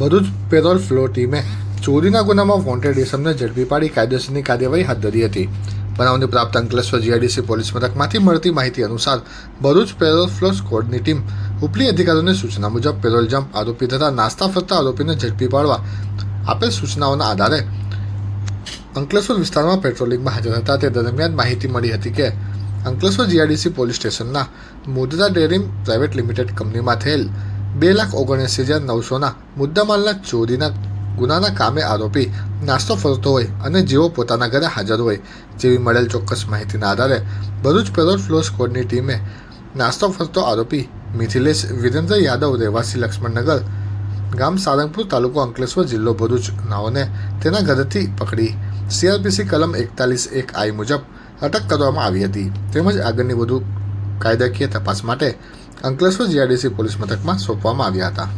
Bharuch parole flow ટીમે ચોરીના ગુનામાં વોન્ટેડ ઇસમને ઝડપી પાડી કાયદેસરની કાર્યવાહી હાથ ધરી હતી. બનાવની પ્રાપ્ત અંકલેશ્વર જીઆઈડીસી પોલીસ મથકમાંથી મળતી માહિતી અનુસાર ભરૂચ પેરોલ ફ્લો સ્કોડની ટીમ ઉપલી અધિકારીઓની સૂચના મુજબ પેરોલ જમ્પ આરોપી તથા નાસ્તા ફરતા આરોપીને ઝડપી પાડવા આપેલ સૂચનાઓના આધારે અંકલેશ્વર વિસ્તારમાં પેટ્રોલિંગમાં હાજર હતા. તે દરમિયાન માહિતી મળી હતી કે અંકલેશ્વર જીઆઈડીસી પોલીસ સ્ટેશનના મુદ્રા ડેરીમ પ્રાઇવેટ લિમિટેડ કંપનીમાં થયેલ બે લાખ ઓગણએંસી હજાર નવસોના મુદ્દામાલના ચોરીના ગુનાના કામે આરોપી નાસ્તો ફરતો હોય અને જેઓ પોતાના ઘરે હાજર હોય જેવી મળેલ ચોક્કસ માહિતીના આધારે ભરૂચ પેરોલ ફ્લો સ્કોડની ટીમે નાસ્તો ફરતો આરોપી મિથિલેશ વિરેન્દ્ર યાદવ રહેવાસી લક્ષ્મણનગર ગામ સારંગપુર તાલુકો અંકલેશ્વર જિલ્લો ભરૂચ નાઓને તેના ઘરેથી પકડી સીઆરપીસી કલમ એકતાલીસ એક આઈ મુજબ અટક કરવામાં આવી હતી. તેમજ આગળની વધુ કાયદાકીય તપાસ માટે અંકલેશ્વર જીઆરડીસી પોલીસ મથકમાં સોંપવામાં આવ્યા હતા.